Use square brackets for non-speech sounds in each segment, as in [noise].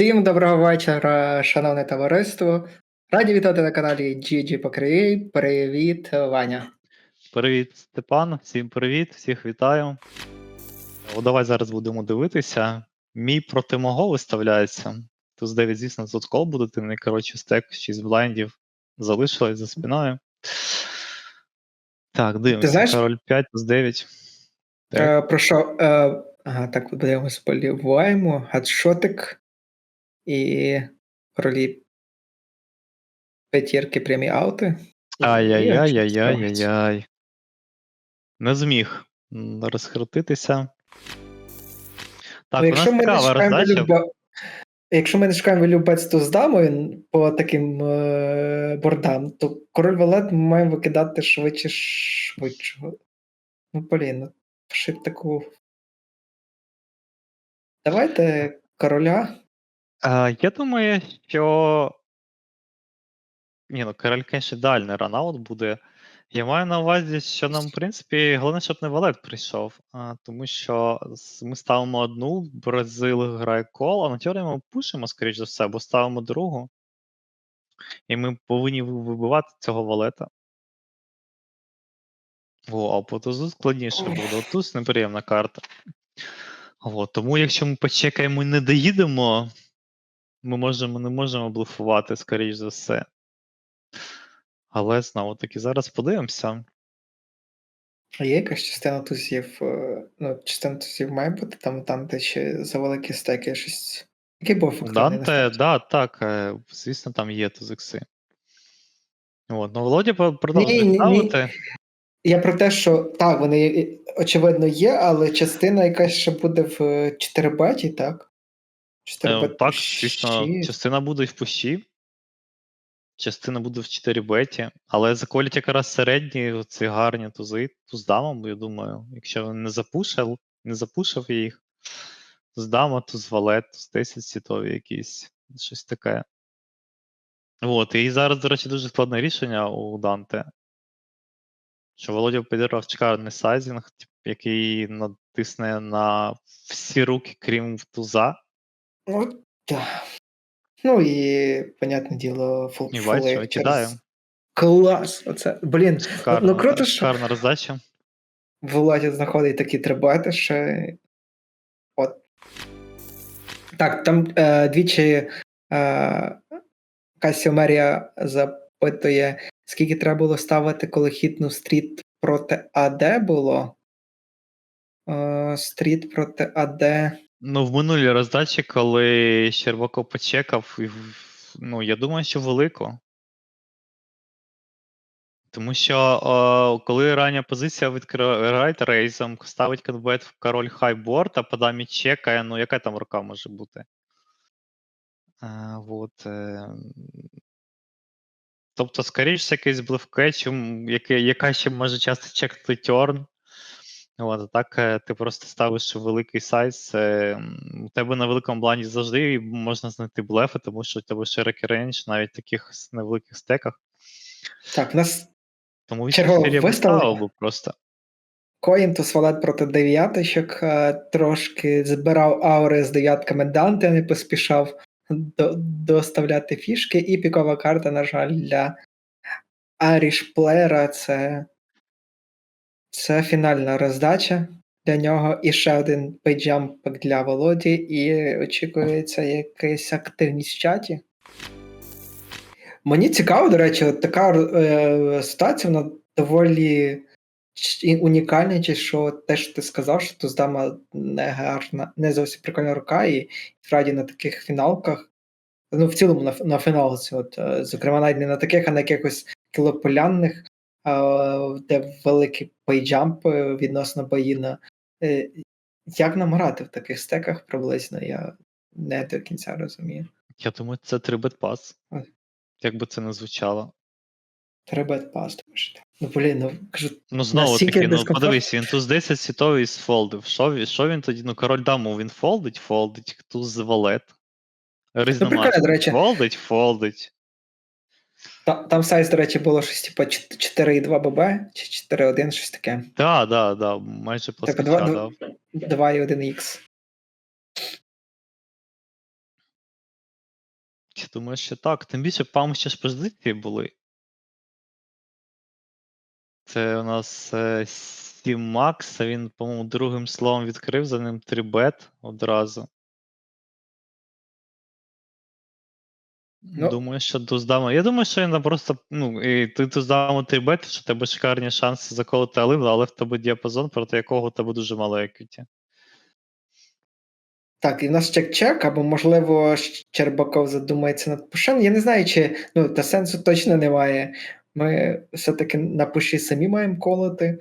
Всім доброго вечора, шановне товариство. Раді вітати на каналі GG Покривій. Привіт, Ваня. Привіт, Степан, всім привіт, всіх вітаю. О, давай зараз будемо дивитися. Мій проти мого виставляється. Туз 9, звісно, тут кол буде тимний, коротше, стек, 6 блайндів. Залишилось за спиною. Так, дивимося. знаєш- Король 5, туз 9. Так. Е, про що? Е, ага, так, подивимось, поліваємо. Гадшотик і королі п'ятірки прямі аути. Ай-яй-яй-яй-яй-яй. Не зміг розкрутитися. Так, Ну, у нас якщо, ми не цікава роздача. люба... якщо ми не шукаємо любець то з дамою по таким е, бордам, то король валет ми маємо викидати швидше швидшого. Ну, блін, ну, вшив таку. Давайте короля. Я думаю, що. Ні, ну король, звісно, ідеальний ранаут буде. Я маю на увазі, що нам, в принципі, головне, щоб не валет прийшов. А, тому що з- ми ставимо одну, Бразил грає кол, а на теорії ми пушимо, скоріш за все, бо ставимо другу. І ми повинні ви- вибивати цього валета. О, а по тузу складніше буде. Туз неприємна карта. От, тому якщо ми почекаємо і не доїдемо, ми можемо, не можемо блефувати, скоріш за все. Але знову таки, зараз подивимося. А є якась частина тузів, е, ну, частина тузів має бути там, там де ще за великі стеки щось. Який був Данте, да, так, е, звісно, там є тузикси. От, ну Володя продовжує Ні, ні, ні. ставити. Я про те, що так, вони е, очевидно є, але частина якась ще буде в 4 беті, так? 4 Е, Так, звісно, частина буде в пущі, частина буде в 4 беті, але заколять якраз середні, ці гарні тузи, туз дамом, я думаю, якщо він не запушив, не запушив їх, туз дама, туз валет, туз 10 сітові якісь, щось таке. От, і зараз, до речі, дуже складне рішення у Данте. Що Володя підірвав шикарний сайзінг, який натисне на всі руки, крім туза. Ну, так. Ну і, понятне діло, фул, І бачу, як кидаю. Клас! Оце. Блін, Шикарна, ну круто, що шикарна роздача. Володя знаходить такі трибети ще. От. Так, там е, двічі е, Касіомерія запитує, скільки треба було ставити, коли хітнув стріт проти АД було. Е, стріт проти АД. Ну, в минулій роздачі, коли Щербаков почекав, ну, я думаю, що велико. Тому що о, коли рання позиція відкриває рейсом, ставить конвет в король хайборд, а по дамі чекає, ну яка там рука може бути? А, вот, е... Тобто, скоріше, якийсь блефкетч, яка ще може часто чекати тьорн. От, а так е, ти просто ставиш великий сайз. е, У тебе на великому бланді завжди можна знайти блефи, тому що у тебе широкий рейндж навіть в таких невеликих стеках. Так, у нас Тому він я б виставлення. ставив би просто. Коїнтус валет проти дев'яточок. е, Трошки збирав аури з дев'ятками Данте, не поспішав до, доставляти фішки. І пікова карта, на жаль, для аріш Арішплеєра це, це фінальна роздача для нього. І ще один пейджамп для Володі, і очікується якась активність в чаті. Мені цікаво, до речі, от така е, ситуація, вона доволі унікальна, чи що те, що ти сказав, що Туздама не гарна, не зовсім прикольна рука, і справді на таких фіналках, ну в цілому на, на фіналці, от, е, зокрема, навіть не на таких, а на якихось кілополянних, де великі пейджампи відносно боїна. Е, Як нам грати в таких стеках приблизно, я не до кінця розумію. Я думаю, це 3 бетпас. Ой. Як би це не звучало. Треба пасти. Ну, блін, ну кажу, Ну, знову таки, ну подивись, він туз 10 світовий сфолдив. Що, що він тоді? Ну, король даму він фолдить, фолдить, туз валет. Ну, речі. Фолдить, фолдить. Та, там сайз, до речі, було щось типу 4,2 ББ чи 4,1, щось таке. Да, да, да, майже Типу плоскоча 2, дав. 2,1Х. мабуть. Думаю, що так. Тим більше, по ще ж позиції були. Це у нас е, Сім Макс, а він, по-моєму, другим словом відкрив, за ним 3 бет одразу. Ну. Думаю, що туздама. Я думаю, що він просто. Ну, і ти туздаму 3 бет, що в тебе шикарні шанси заколоти Алин, але в тебе діапазон, проти якого у тебе дуже мало еквіті. Так, і в нас чек-чек, або, можливо, Щербаков задумається над пушем. Я не знаю, чи ну, та сенсу точно немає. Ми все-таки на пуші самі маємо колоти.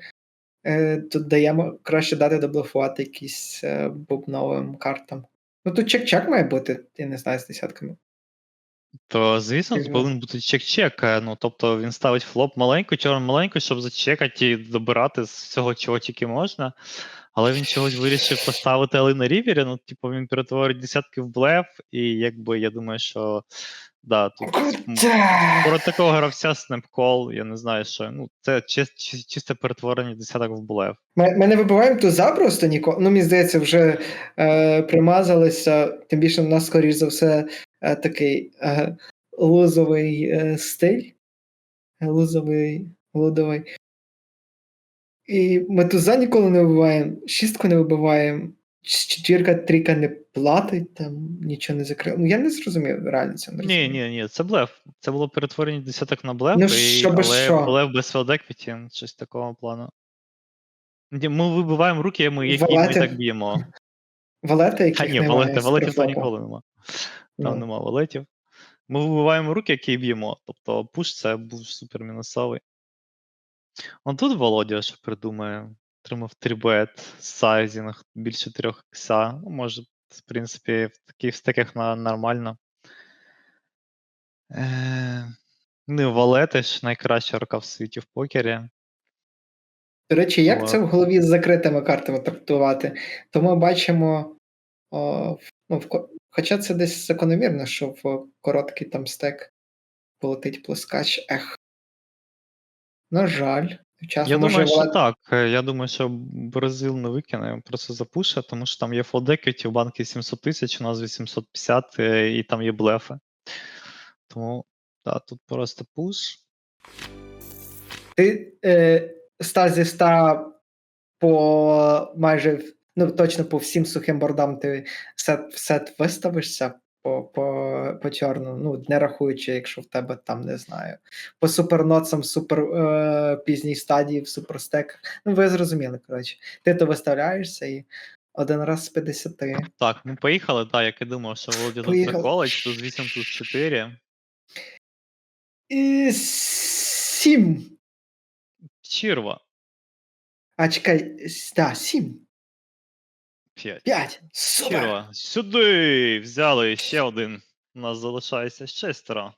Е, тут даємо краще дати доблефувати якісь е, бубновим картам. Ну тут чек-чек має бути, я не знаю, з десятками. То, звісно, повинен бути чек-чек. е, Ну, тобто він ставить флоп маленьку, чорну маленьку, щоб зачекати і добирати з всього, чого тільки можна. Але він чогось вирішив поставити Али на рівері. Ну, типу, він перетворить десятки в блеф, і якби я думаю, що да, тут м, проти такого гравця снепкол, я не знаю, що. Ну, це чи, чи, чисте перетворення десяток в блеф. Ми, ми не вибиваємо туза просто ніколи. Ну, мені здається, вже е, примазалися, тим більше в нас, скоріш за все, такий е, лузовий е, стиль. Е, Лузовий, лудовий. І ми туза ніколи не вибиваємо, шістку не вибиваємо, четвірка, трійка не платить, там нічого не закрив. Ну, я не зрозумів, реально це не Ні, ні, ні, це блеф. Це було перетворення десяток на блеф, Ну, і, але що? блеф без філдеквіті, щось такого плану. Ми вибиваємо руки, ми, які ми і Валети? так б'ємо. Валети, яких Та ні, валети, валетів там ніколи нема. Там Ну. нема валетів. Ми вибиваємо руки, які б'ємо. Тобто пуш це був супер мінусовий. Он тут Володя що придумає. Отримав 3бет, сайзінг більше 3 ікса. Ну, може, в принципі, в таких стеках нормально. Е, ну, валети ж найкраща рука в світі в покері. До речі, як От. це в голові з закритими картами трактувати? То ми бачимо, о, ну, в, хоча це десь закономірно, що в короткий там стек полетить плескач. Ех. На жаль, часом Я може думаю, що так. Е, Я думаю, що Бразил не викине, просто запуше, тому що там є фолдеквіті, у банки 700 тисяч, у нас 850, е, і там є блефи. Тому, так, тут просто пуш. ти е, 100 зі 100 по майже ну, точно по всім сухим бордам ти сет, в сет виставишся по, по, по чорну, ну, не рахуючи, якщо в тебе там не знаю. По суперноцам, супер е, пізній стадії, в суперстеках. Ну, ви зрозуміли, коротше. Ти то виставляєшся і один раз з 50. Так, ми поїхали, так, як і думав, що Володя тут Поїхали. тут 8, тут 4. І сім. Чірва. А чекай, да, сім. 5. П'ять. Супер. Чірва. Сюди! Взяли ще один. У нас залишається шестеро.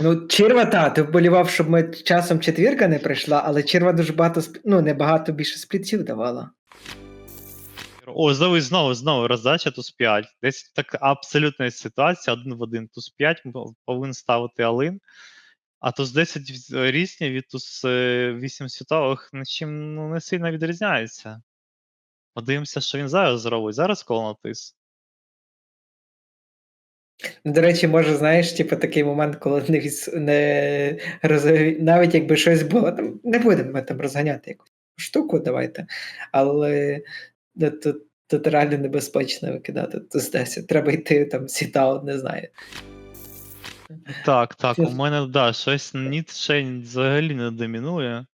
Ну, черва, та, ти вболівав, щоб ми часом четвірка не прийшла, але черва дуже багато сп- ну, не багато більше сплітців давала. О, знову знову знову роздача туз 5. Десь така абсолютна ситуація, один в один. Туз 5 повинен ставити Алин. А туз 10 різні від туз 8 світових нічим ну, не сильно відрізняється. Подивимося, що він зараз зробить. Зараз коло натис. До речі, може, знаєш, типу такий момент, коли не, віс... не розг... навіть якби щось було, там не будемо ми там розганяти якусь штуку, давайте. Але ну, тут, тут реально небезпечно викидати туз 10. Треба йти там сітаут, не знаю. Так, так, у мене, да, щось Ніцше взагалі не домінує.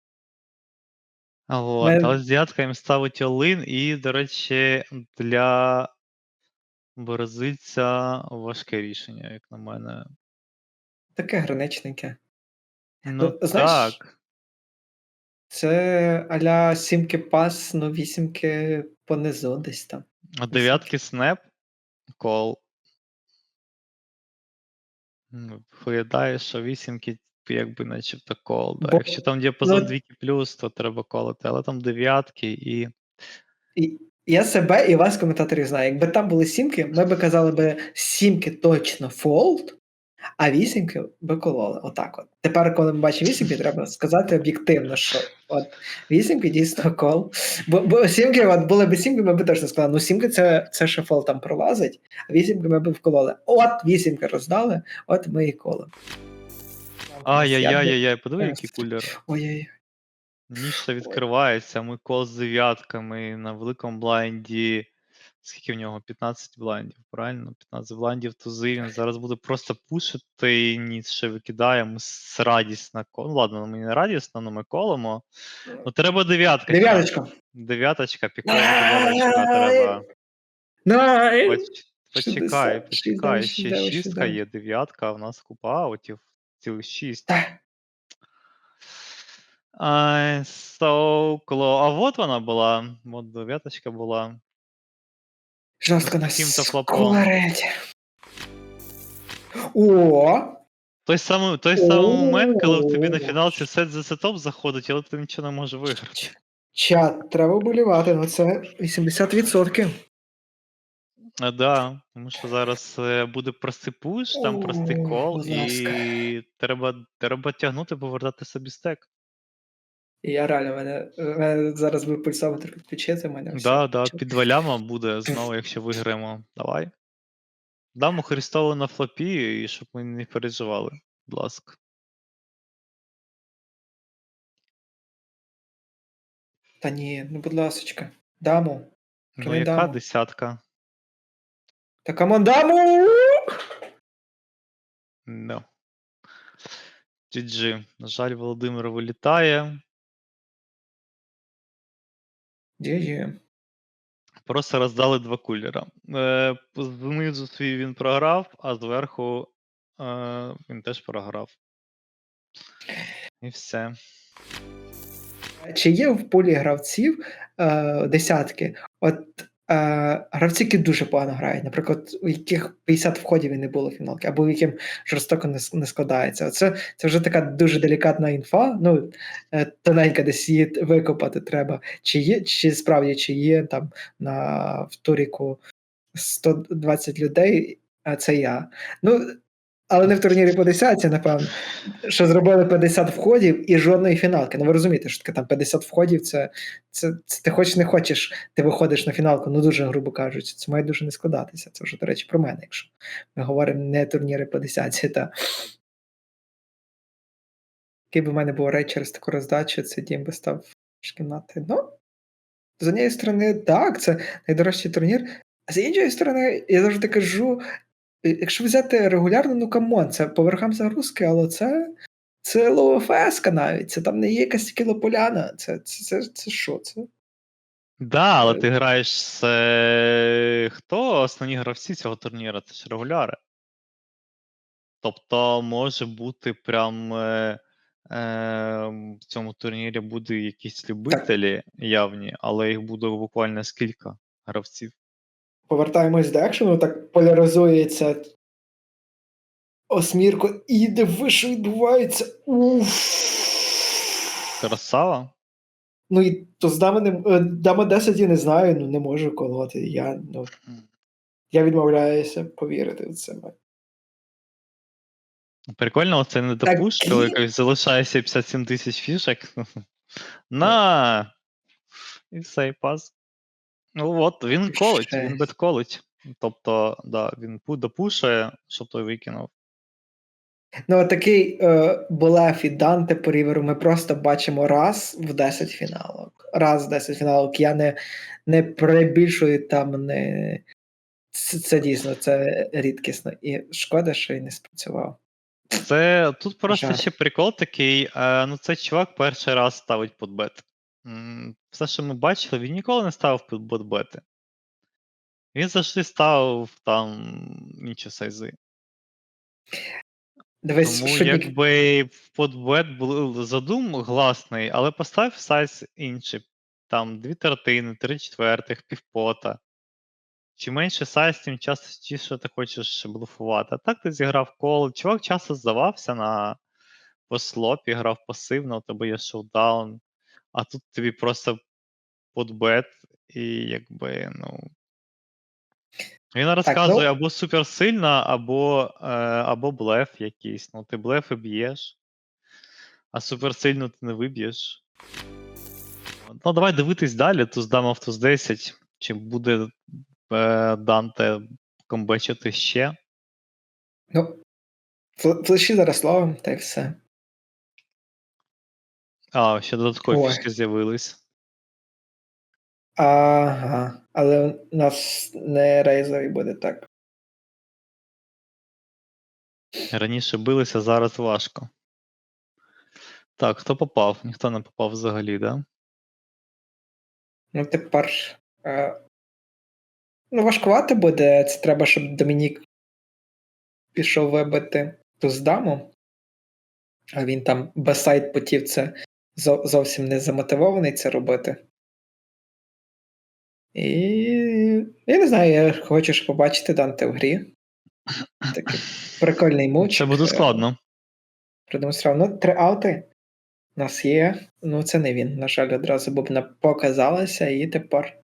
От, Мен- але з дядками ставить Олин, і, до речі, для бразильця важке рішення, як на мене. Таке граничненьке. Ну, знаєш, так. Це аля сімки пас, ну вісімки понизу десь там. А дев'ятки снеп, кол. Ну, Виглядає, що вісімки якби начебто кол. Да. Бо- Якщо там діапазон ну- двійки плюс, то треба колити, але там дев'ятки і. І я себе і вас, коментаторів, знаю. Якби там були сімки, ми би казали би сімки точно фолд, А вісімки викололи. Отак от. Тепер, коли ми бачимо вісімки, треба сказати об'єктивно, що от вісімки дійсно кол. Бо, бо сімки, от були б сімки, ми б точно сказали, ну сімки це, це шефол там пролазить, а вісімки ми б вкололи. От вісімки роздали, от ми і колимо. Ай-яй-яй-яй, подиви, який кулер. Ой-ой. Ніша відкривається, ми кол з дев'ятками на великому блайнді. Скільки в нього? 15 блайндів, правильно? 15 блайндів тузи. Він зараз буде просто пушити, ніц ще викидає. Ми с- радісно кол. Ну ладно, ми не радісно, але ми колимо. Ну треба дев'ятка. Дев'яточка. Дев'яточка, пікова дев'яточка треба. Поч- Почекай, почекай, ще 69. шістка є, дев'ятка, а в нас купа аутів. Цілих шість. Ай, so close. А вот вона була. От дев'яточка була. Жорстко нас таким-то флопом. О! Той самий, той самий момент, коли в тобі на фіналці сет за сетом заходить, але ти нічого не можеш виграти. Чат, треба болівати, ну це 80%. А, да, тому що зараз е, буде простий пуш, там простий О, кол, будь ласка. і треба, треба тягнути, повертати собі стек. І я реально, мене, мене зараз би пульсометр підключити, мене все. Да, да, під валяма буде знову, якщо виграємо. Давай. Дамо Христову на флопі, і щоб ми не переживали. Будь ласка. Та ні, ну будь ласочка. Даму. Ну, Кидай яка даму. десятка? Та камон, даму! No. GG. На жаль, Володимир вилітає. GG. Просто роздали два кулера. Е, знизу свій він програв, а зверху е, він теж програв. І все. Чи є в полі гравців е, десятки? От гравці, які дуже погано грають, наприклад, у яких 50 входів і не було фіналки, або у яким жорстоко не, складається. Це, це вже така дуже делікатна інфа. Ну, е, тоненька десь її викопати треба. Чи є, чи справді чи є там на в туріку 120 людей, а це я. Ну, але не в турнірі по десятці, напевно що зробили 50 входів і жодної фіналки. Ну ви розумієте, що таке там 50 входів, це, це, це ти хочеш не хочеш, ти виходиш на фіналку, ну дуже грубо кажучи, це має дуже не складатися. Це вже, до речі, про мене, якщо ми говоримо не турніри по десятці, та який би в мене був рейд через таку роздачу, це дім би став з кімнати. Ну, з однієї сторони, так, це найдорожчий турнір. А з іншої сторони, я завжди кажу: якщо взяти регулярно, ну камон, це по верхам загрузки, але це. Це ЛОФС навіть, це там не є якась кілополяна. Це, це, це, це що? Це? Да, але Е. ти граєш з. е, Хто основні гравці цього турніру? Це ж регуляри. Тобто може бути прям. Е, е, в цьому турнірі буде якісь любителі явні, але їх буде буквально скільки гравців. Повертаємось до екшену, так поляризується осмірко, і диви, що відбувається. Уф. Красава? Ну і то з дами не е, дама 10 я не знаю, ну не можу колоти. Я, ну, я відмовляюся повірити в це. Прикольно, оце не Так, допуш, коли якось залишається 57 тисяч фішок. [laughs] На! І все, і пас. Ну от, він колить, він Жесть. бетколить. Тобто, да, він пу- допушує, щоб той викинув. Ну, такий е, Болеф і Данте по ріверу ми просто бачимо раз в 10 фіналок. Раз в 10 фіналок. Я не, не перебільшую там не. Це, це дійсно це рідкісно. І шкода, що і не спрацював. Це тут просто Жаль. ще прикол такий. Е, ну, цей чувак перший раз ставить подбет. М, Все, що ми бачили, він ніколи не ставив під подбети. Він завжди ставив там інші сайзи. Дивись, Тому що Нік- якби подбет був задум гласний, але постав сайз інший. Там дві третини, три четвертих, півпота. Чим менше сайз, тим частіше ти хочеш блуфувати. А так ти зіграв кол. Чувак часто здавався на по слопі, грав пасивно, у тебе є шоудаун, а тут тобі просто подбет, і якби, ну. Він розказує або суперсильна, або, е, або блеф якийсь. Ну, ти блефи б'єш, а суперсильну ти не виб'єш. Ну, давай дивитись далі. Туз дама в туз 10. Чи буде е, Данте комбечити ще? Ну, флеші зараз ловим, та й все. А, ще додаткові Ой. фішки з'явились. Ага, але у нас не рейзовий буде так. Раніше билися, зараз важко. Так, хто попав? Ніхто не попав взагалі, да? Ну, тепер. Е, ну, важкувато буде. Це треба, щоб Домінік пішов вибити ту з даму. А він там без сайт потів це зовсім не замотивований це робити. І я не знаю, я хочу ж побачити Данте в грі. Такий прикольний муч. Це буде складно. Продемонстрував. Ну, три аути у нас є. Ну, це не він. На жаль, одразу бубна показалася, і тепер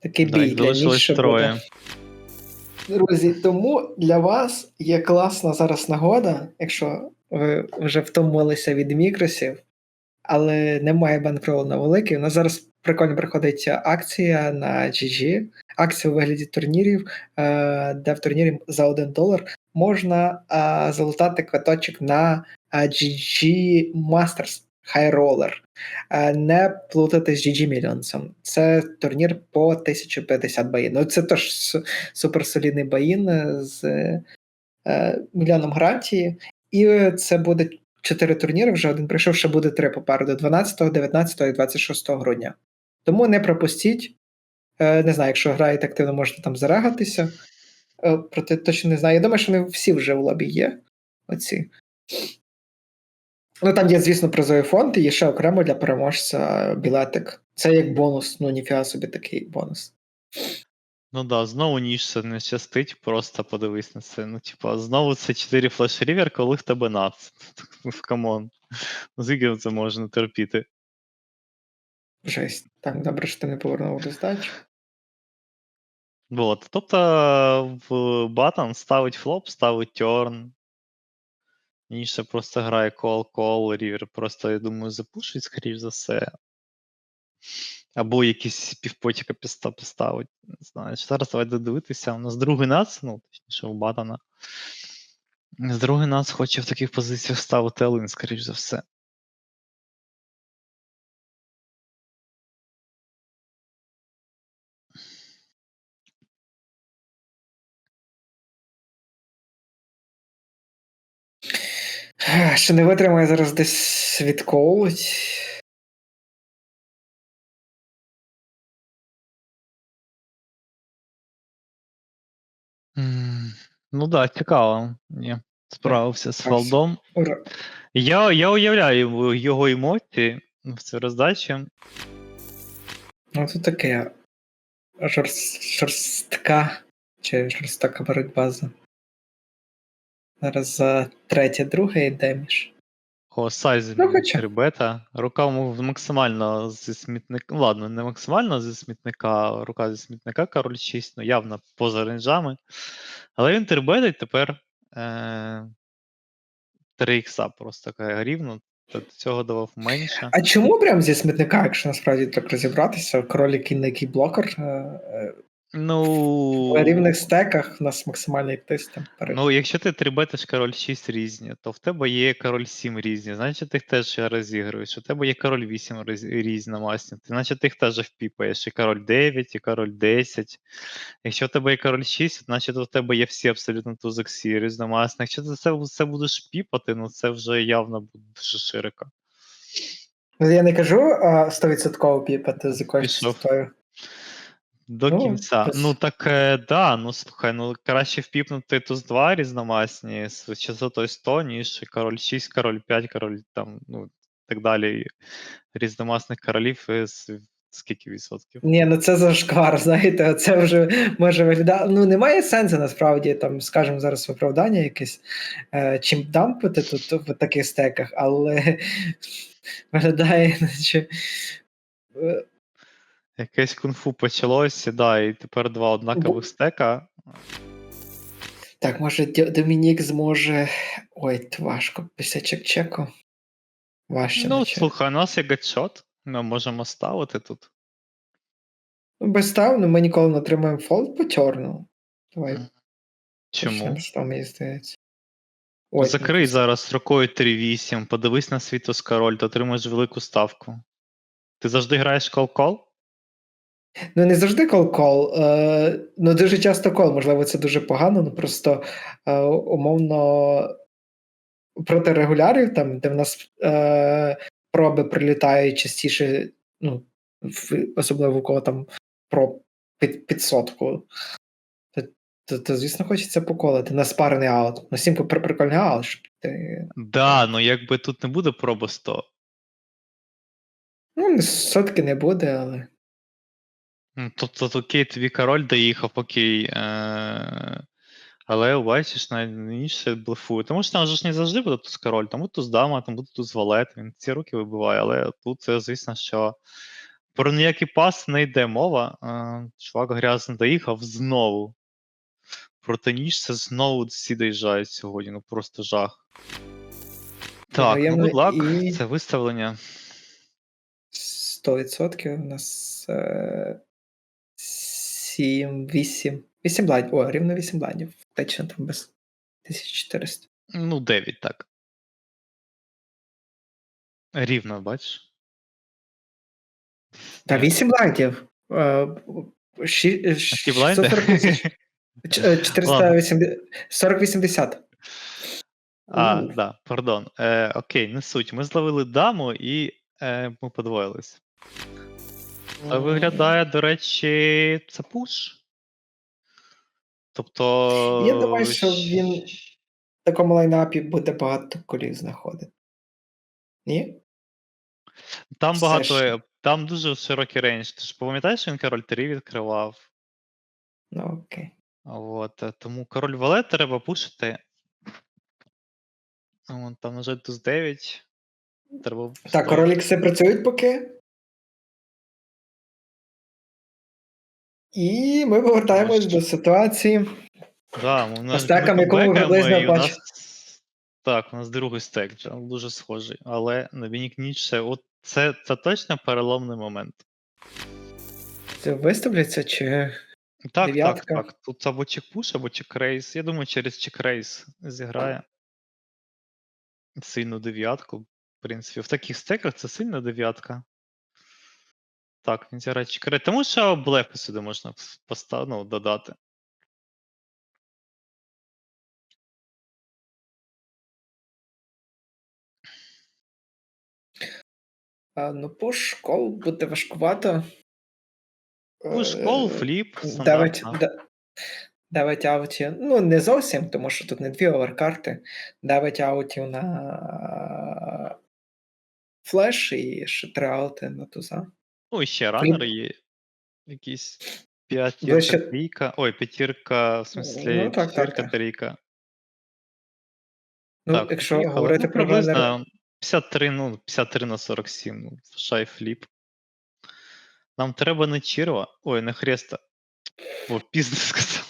такий бій для залишилось Ніша троє. буде. Друзі, тому для вас є класна зараз нагода, якщо ви вже втомилися від мікросів, але немає банкролу на великий. У нас зараз прикольно приходить акція на GG, акція у вигляді турнірів, е, де в турнірі за 1 долар можна е, залутати квиточок на е, GG Masters High Roller. Е, Не плутати з GG Millions. Це турнір по 1050 баїн. Ну, це теж суперсолідний баїн е, з е, мільйоном гарантії. І е, це буде чотири турніри. Вже один прийшов, ще буде три попереду: 12, 19 і 26 грудня. Тому не пропустіть. Е, Не знаю, якщо граєте активно, можете там зарегатися. Е, Проте точно не знаю. Я думаю, що вони всі вже в лобі є. Оці. Ну там є, звісно, призовий фонд, і є ще окремо для переможця білетик. Це як бонус, ну ніфіга собі такий бонус. Ну да, знову ніж це не щастить, просто подивись на це. Ну, типа, знову це 4 флеш рівер, коли в тебе нац. Ну, [laughs] камон. Скільки це можна терпіти? Жесть. Так, добре, що ти не повернув роздачу. Вот. Тобто в батон ставить флоп, ставить терн. Ніша просто грає кол-кол, рівер просто, я думаю, запушить, скоріш за все. Або якісь півпотіка поставить. Не знаю. Зараз давайте дивитися. У нас другий нац, ну, точніше, у батона. З другий нац хоче в таких позиціях ставити Алин, скоріш за все. Ще не витримає зараз десь відколуть. Ну так, да, цікаво. Ні, справився з фалдом. Я, я уявляю його- емоції в цій роздачі. Ну, це таке жорст, жорстка чи жорстока боротьба за. Зараз за третє, друге і між. Ну, хоча. бета. Рука максимально зі смітника. Ладно, не максимально зі смітника, рука зі смітника король 6, ну явно поза рейнджами. Але він тербетить тепер е- 3 ікса просто рівно. До цього давав менше. А чому прям зі смітника, якщо насправді так розібратися, король, який на який блокер е, Ну. в рівних стеках у нас максимальний тиск там перед. Ну, якщо ти трибетиш король 6 різні, то в тебе є король 7 різні, значить ти їх теж розігруєш. У тебе є король 8 роз- різні на масні, ти- значить ти їх теж впіпаєш. І король 9, і король 10. Якщо у тебе є король 6, значить у тебе є всі абсолютно тузик всі різномасні. Якщо ти це, це будеш піпати, ну це вже явно буде дуже широко. Ну, Я не кажу а, 100% піпати з якоюсь Пішов. частотою. До Ну, кінця. без- Ну так е, да, ну слухай, ну краще впіпнути туз 2 різномасні з частотою 100, ніж король 6, король 5, король там, ну так далі. Різномасних королів із скільки відсотків? Ні, ну це зашквар, [laughs] знаєте, це вже може виглядати. Ну, немає сенсу насправді, там, скажімо, зараз виправдання якесь, е, чим дампити тут в таких стеках, але [laughs] виглядає, наче. Якесь кунг-фу почалося, да, і тепер два однакових стека. Так, може, Домінік зможе. Ой, важко після чек-чеку. Важче Ну, слухай, у нас є гетшот, ми можемо ставити тут. Ну, без став, ну ми ніколи не отримаємо фолд по чорну. Давай Чому? почнемо мені здається. Ой, Закрий ну, зараз рукою 3-8, подивись на світос король, ти отримаєш велику ставку. Ти завжди граєш кол-кол? Ну, не завжди кол-кол. Е, ну, дуже часто кол, можливо, це дуже погано, ну просто е, умовно проти регулярів, там, де в нас е, проби прилітають частіше, ну, в, особливо у кого там про під, під сотку. То, то, то, звісно, хочеться поколити на спарений аут. На сімку при- прикольний аут, щоб ти. Да, ну якби тут не буде проба 100. Ну, сотки не буде, але. Ну, Тобто то, окей, тобі король доїхав, окей. Е- але бачиш, найніше блефує. Тому що там ж не завжди буде туз король, там буде туз дама, там буде туз валет, він ці руки вибиває, але тут це, звісно, що про ніякий пас не йде мова. Е- чувак грязно доїхав знову. Проти ніж це знову всі доїжджають сьогодні, ну просто жах. Так, ну good luck, і- це виставлення. 100% у нас е, 7, 8. 8 блайдів. О, рівно 8 блайдів. Точно там без 1400. Ну, 9, так. Рівно, бачиш? Та Ні. 8 блайдів. Е, ші- е, А ті блайнди? 640 тисяч. Ч- е, [laughs] 480. 40-80. А, Уф. да, пардон. Е, окей, не суть. Ми зловили даму і е, ми подвоїлись. Це виглядає, до речі, це пуш. Тобто. Я думаю, що він- В такому лайнапі буде багато колів знаходити. Ні? Там все багато. ж. е, Там дуже широкий рейндж. Ти ж пам'ятаєш, він король 3 відкривав? Ну окей. От, е, тому король валет треба пушити. От, там, на жаль, туз 9. Треба Так, стояти. королікси працюють поки. І ми повертаємось до ситуації. Да, ми на стекам, ми якому бекаємо, приблизно у нас- Так, у нас другий стек дуже схожий. Але на Нічше, от це, це точно переломний момент. Це виставляться чи. Так, Дев'ятка. так, так. Тут або чекпуш, або чекрейс. Я думаю, через чекрейс зіграє. Сильну дев'ятку. В принципі, в таких стеках це сильна дев'ятка. Так, він зіграє чекрейс. Тому що блефи сюди можна постав... ну, додати. А, ну, по школ буде важкувато. Пуш, Е, кол, фліп, Давить, да, давить ауті. Ну, не зовсім, тому що тут не дві оверкарти. Давить аутів на флеш і ще три аути на туза. Ну, і ще ранери є. Якісь п'ятірка, Ближче- трійка. Ой, п'ятірка, в смислі, Ну, так, четвірка, так. трійка. Ну, так, якщо поїхали. говорити ну, про ранера, 53, ну, 53 на 47, ну, шай фліп. Нам треба не Чірва, ой, не Хреста. О, пізно [laughs] сказав.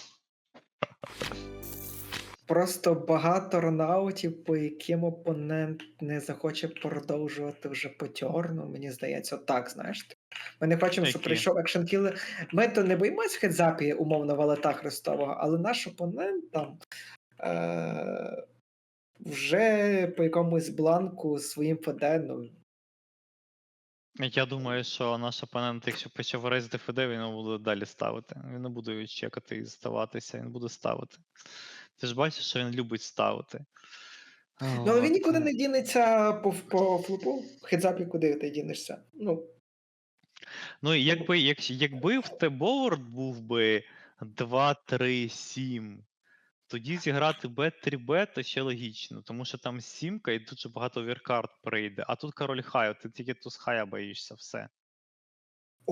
Просто багато ранаутів, по яким опонент не захоче продовжувати вже по тьорну, мені здається, так, знаєш. Ми не хочемо, щоб прийшов екшн кілер. Ми то не боїмось в хедзапі, умовно, валета Христового, але наш опонент там е- вже по якомусь бланку своїм ФД, ну, Я думаю, що наш опонент, якщо почав рейзити ФД, він буде далі ставити. Він не буде чекати і здаватися, він буде ставити. Ти ж бачиш, що він любить ставити. Ну, але він нікуди не дінеться по, по флупу. В хедзапі куди ти дінешся? Ну, Ну, якби, якщо, якби в Теборд був би 2, 3, 7, тоді зіграти Б3Б то ще логічно, тому що там сімка і дуже багато віркарт прийде. А тут король хай, ти тільки туз хая боїшся, все.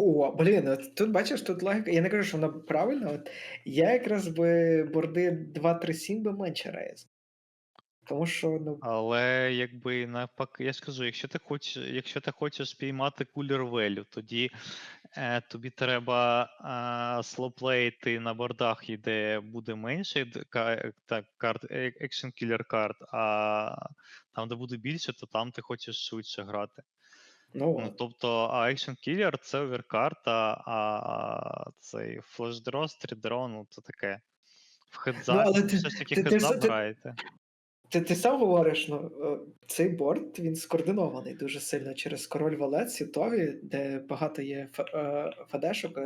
О, блін, от тут бачиш, тут логіка. Я не кажу, що вона правильна. От я якраз би борди 2-3-7 би менше рейз. Тому що, ну, Але якби навпаки, я ж кажу, якщо ти хочеш, якщо ти хочеш піймати кулер велю, тоді Е, тобі треба е, слоплеїти на бордах, де буде менше ка- е, Action карт, а там, де буде більше, то там ти хочеш швидше грати. Ну, Ну, тобто, а Action Killer це оверкарта, а цей флешдро, стрідро, ну це таке. В хедзап, Ну, але ти- все ж таки ти- хедзап ти- граєте. Ти, ти сам говориш, ну е, цей борт він скоординований дуже сильно через король валет світові, де багато є ф, е, СДшок,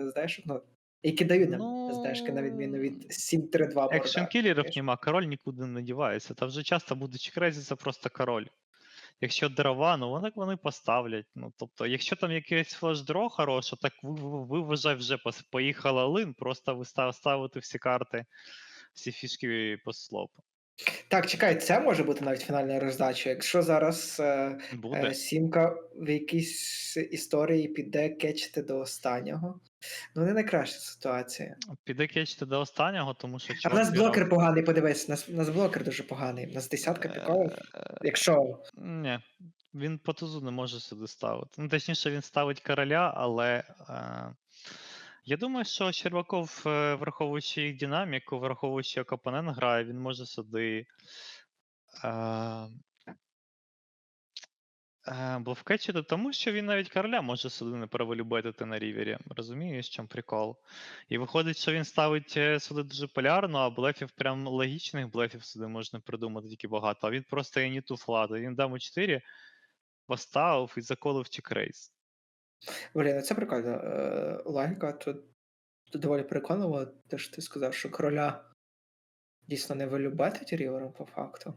ну, які дають нам Ну, СДшки, на відміну від 7-3-2 борда. Екшн кілерів нема, король нікуди не дівається. Та вже часто буде чекрезі, це просто король. Якщо дрова, ну вони, вони поставлять. Ну, тобто, якщо там якесь флеш-дро хороше, так ви, ви, ви вважай вже поїхала лин, просто ви став, ставите всі карти, всі фішки по слопу. Так, чекай, це може бути навіть фінальна роздача. Якщо зараз е, е, сімка в якійсь історії піде кечити до останнього, ну не найкраща ситуація. Піде кечити до останнього, тому що А в нас блокер поганий, подивись, у нас, нас блокер дуже поганий. У нас десятка пікових. Е, Якщо Ні, він по тузу не може сюди ставити. Ну, точніше, він ставить короля, але. Е, я думаю, що Щербаков, е, враховуючи їх динаміку, враховуючи, як опонент грає, він може сюди. Е, е, блофкетчити, тому що він навіть короля може сюди не переволюбетити на рівері. Розумієш, чому прикол? І виходить, що він ставить е, сюди дуже полярно, а блефів прям логічних блефів сюди можна придумати тільки багато. А він просто і не ту фладу. Він даму 4 поставив і заколив чекрейс. Блін, це прикольно. Е, логіка тут, доволі переконливо, те, що ти сказав, що короля дійсно не вилюбетить рівером по факту.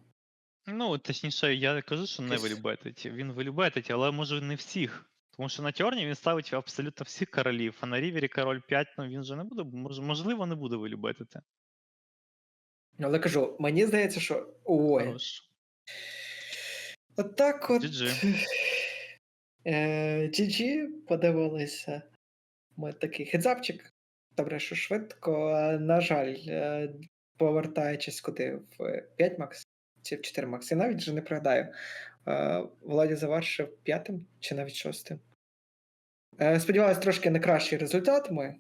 Ну, точніше, я кажу, що не Якось- вилюбетить. Він вилюбетить, але може не всіх. Тому що на Тьорні він ставить абсолютно всіх королів, а на рівері король 5, ну він же не буде, мож- можливо, не буде вилюбетити. Але кажу, мені здається, що. Ой, Хорош. от от. GG. Е, GG, подивилися. Ми такий хедзапчик. Добре, що швидко. На жаль, е, повертаючись куди? В 5 макс чи в 4. Я навіть вже не пригадаю. Е, Володя завершив п'ятим чи навіть шостим. Е, Сподіваюсь, трошки не кращий результат ми.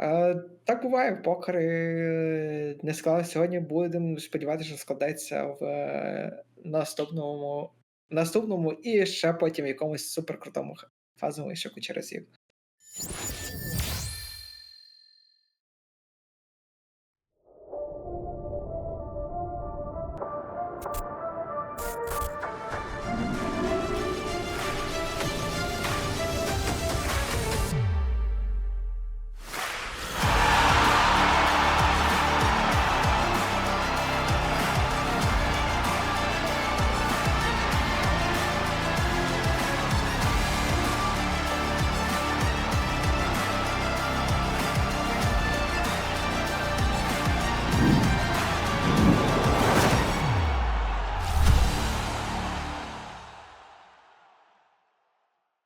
Е, Так буває в покері. е, Не склалося сьогодні. Будемо сподіватися, що складеться в наступному наступному і ще потім в якомусь суперкрутому фазовому ще куча разів.